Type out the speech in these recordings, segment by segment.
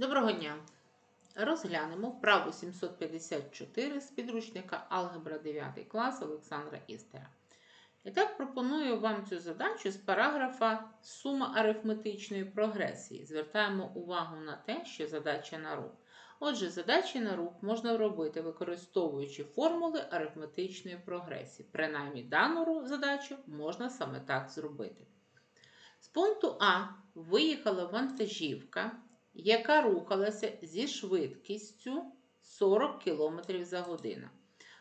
Доброго дня! Розглянемо вправу 754 з підручника Алгебра 9 клас Олександра Істера. І так пропоную вам цю задачу з параграфа Сума арифметичної прогресії. Звертаємо увагу на те, що задача на рух. Отже, задачі на рух можна робити, використовуючи формули арифметичної прогресії. Принаймні, дану задачу можна саме так зробити. З пункту А виїхала вантажівка, яка рухалася зі швидкістю 40 км за годину.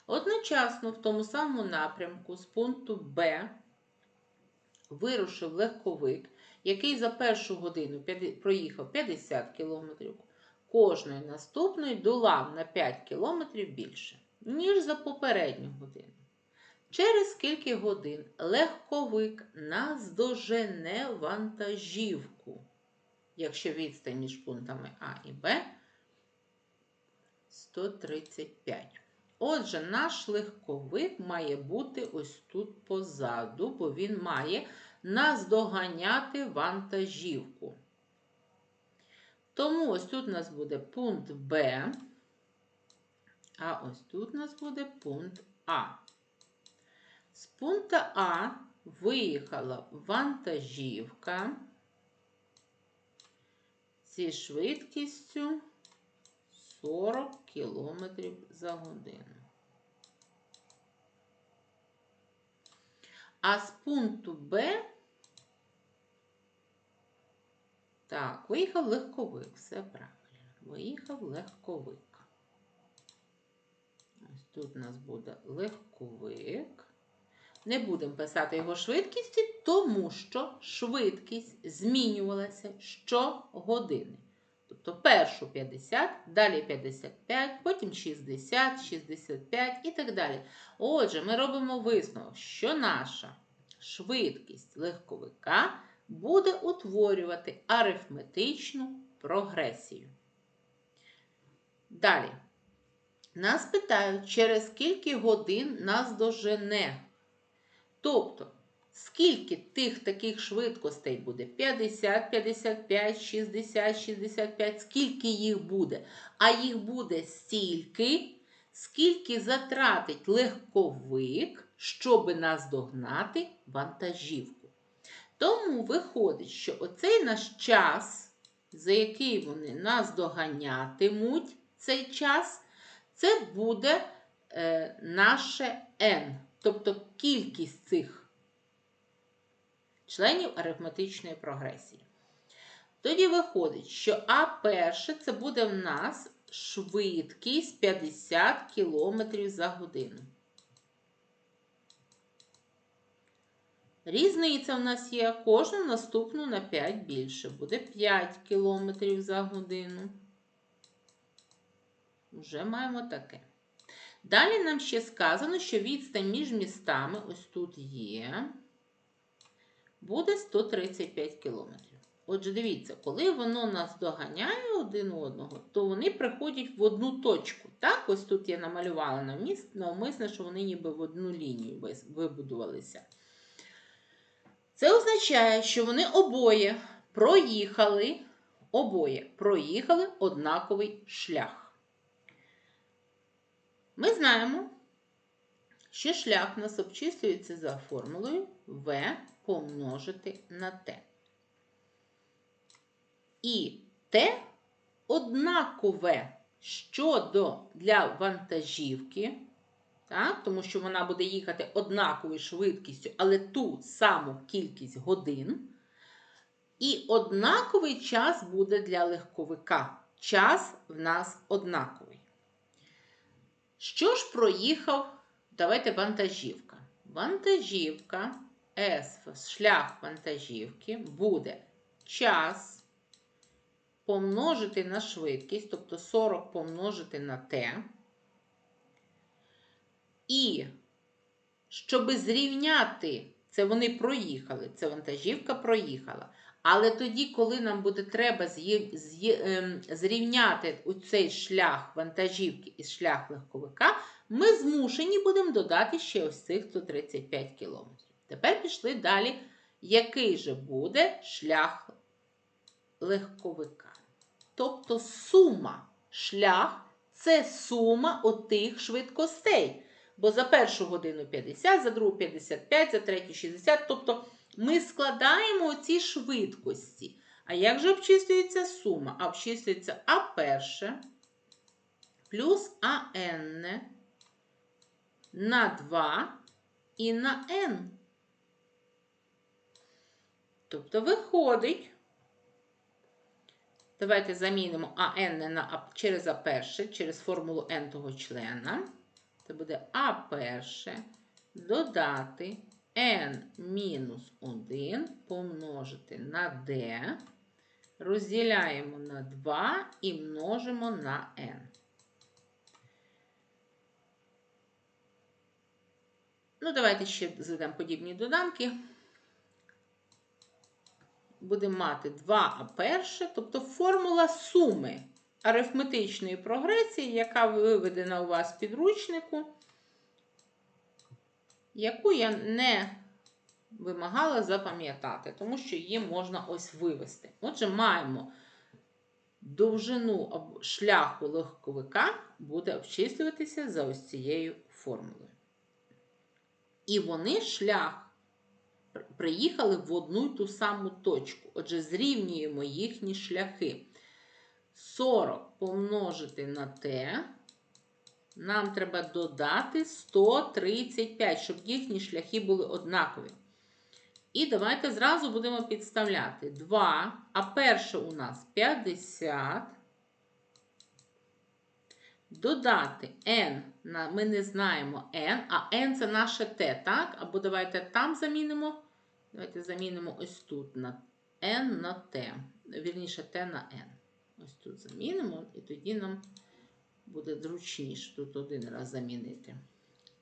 Одночасно в тому самому напрямку з пункту Б вирушив легковик, який за першу годину проїхав 50 км, кожної наступної долав на 5 км більше, ніж за попередню годину. Через скільки годин легковик наздожене вантажівку, якщо відстань між пунктами А і Б 135. Отже, наш легковик має бути ось тут позаду, бо він має наздоганяти вантажівку. Тому ось тут у нас буде пункт Б, а ось тут у нас буде пункт А. З пункта А виїхала вантажівка зі швидкістю 40 км за годину. А з пункту Б так, виїхав легковик, все правильно. Виїхав легковик. Ось тут у нас буде легковик. Не будемо писати його швидкісті, тому що швидкість змінювалася щогодини. Тобто першу 50, далі 55, потім 60, 65 і так далі. Отже, ми робимо висновок, що наша швидкість легковика буде утворювати арифметичну прогресію. Далі. Нас питають, через скільки годин нас дожене. Тобто, скільки тих таких швидкостей буде? 50, 55, 60, 65, скільки їх буде? А їх буде стільки, скільки затратить легковик, щоб наздогнати вантажівку. Тому виходить, що оцей наш час, за який вони нас доганятимуть цей час, це буде е, наше n, тобто кількість цих членів арифметичної прогресії. Тоді виходить, що А перше це буде в нас швидкість 50 км за годину. Різниця в нас є кожну наступну на 5 більше. Буде 5 км за годину. Вже маємо таке. Далі нам ще сказано, що відстань між містами, ось тут є, буде 135 км. Отже, дивіться, коли воно нас доганяє один одного, то вони приходять в одну точку. Так, ось тут я намалювала навмис- навмисно, що вони ніби в одну лінію вибудувалися. Це означає, що вони обоє проїхали, обоє проїхали однаковий шлях. Ми знаємо, що шлях у нас обчислюється за формулою v помножити на t. І t однакове щодо для вантажівки, так, тому що вона буде їхати однаковою швидкістю, але ту саму кількість годин. І однаковий час буде для легковика. Час в нас однаковий. Що ж проїхав? Давайте вантажівка. Вантажівка, S, шлях вантажівки буде час помножити на швидкість, тобто 40 помножити на t. І щоб зрівняти, це вони проїхали, це вантажівка проїхала. Але тоді, коли нам буде треба ем, зрівняти цей шлях вантажівки і шлях легковика, ми змушені будемо додати ще ось цих 135 кілометрів. Тепер пішли далі. Який же буде шлях легковика? тобто сума. Шлях це сума отих швидкостей. Бо за першу годину 50, за другу 55, за третю 60. Тобто ми складаємо ці швидкості. А як же обчислюється сума? А обчислюється А перше плюс АН на 2 і на n. Тобто виходить, давайте замінимо АН на через А перше, через формулу n того члена. Це буде А перше додати n мінус 1 помножити на d, розділяємо на 2 і множимо на n. Ну, давайте ще зведемо подібні доданки. Будемо мати 2а перше, тобто формула суми арифметичної прогресії, яка виведена у вас в підручнику, яку я не вимагала запам'ятати, тому що її можна ось вивести. Отже, маємо довжину шляху легковика буде обчислюватися за ось цією формулою. І вони шлях приїхали в одну й ту саму точку. Отже, зрівнюємо їхні шляхи. 40 помножити на t. Нам треба додати 135, щоб їхні шляхи були однакові. І давайте зразу будемо підставляти 2, а перше у нас 50. Додати n, ми не знаємо n, а n це наше t, так? Або давайте там замінимо. Давайте замінимо ось тут на n на t. Вірніше t на n. Ось тут замінимо, і тоді нам буде зручніше тут один раз замінити.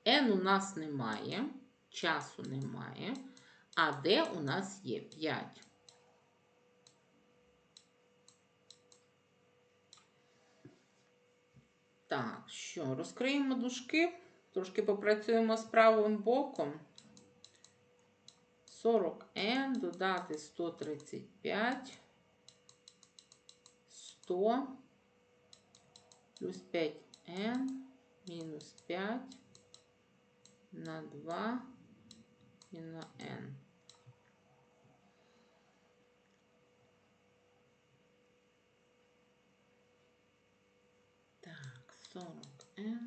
n у нас немає, часу немає, а d у нас є 5. Так, що, розкриємо дужки, трошки попрацюємо з правим боком. 40n додати 135, 100 плюс 5n мінус 5 на 2 і на n. Так, 40n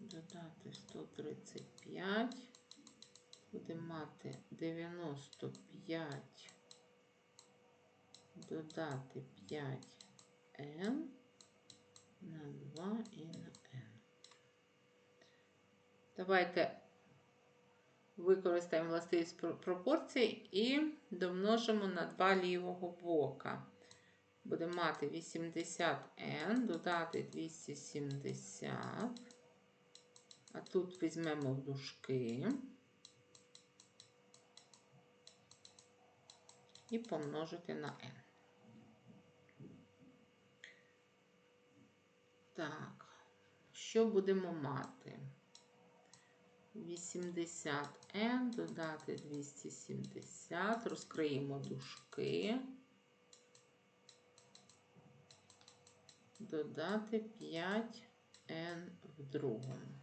додати 135 будемо мати 95 додати 5n на 2 і на n. Давайте використаємо властивість пропорцій і домножимо на 2 лівого бока. Будемо мати 80n, додати 270, а тут візьмемо в дужки. і помножити на n. Так, що будемо мати? 80n додати 270, розкриємо дужки, додати 5n в другому.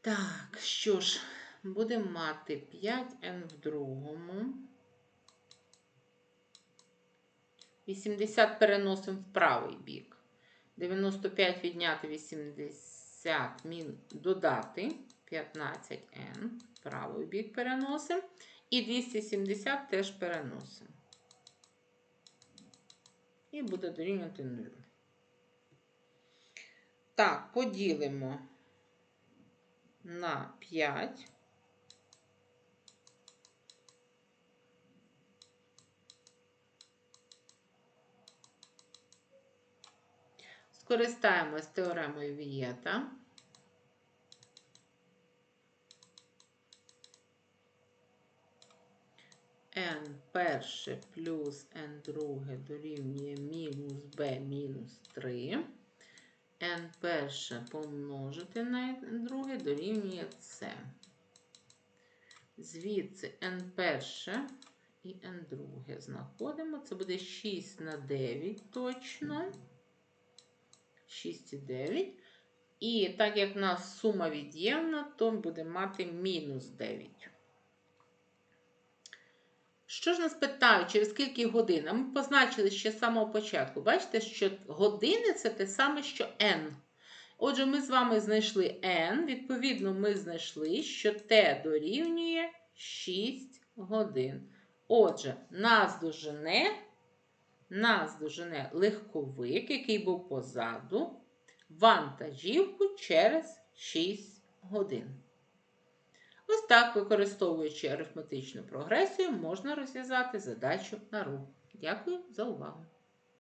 Так, що ж, будемо мати 5n в другому. 80 переносимо в правий бік. 95 відняти 80, мін, додати 15n, правий бік переносимо. І 270 теж переносимо. І буде дорівнювати 0. Так, поділимо на 5. Скористаємось теоремою Вієта. n перше плюс n друге дорівнює мінус b мінус 3. n перше помножити на n друге дорівнює c. Звідси n перше і n друге знаходимо. Це буде 6 на 9 точно. 6 і так як в нас сума від'ємна, то будемо мати мінус 9. Що ж нас питають, через скільки годин? А ми позначили ще з самого початку. Бачите, що години це те саме, що n. Отже, ми з вами знайшли n. Відповідно, ми знайшли, що t дорівнює 6 годин. Отже, нас дожене, нас дожене легковик, який був позаду, вантажівку через 6 годин. Ось так, використовуючи арифметичну прогресію, можна розв'язати задачу на рух. Дякую за увагу!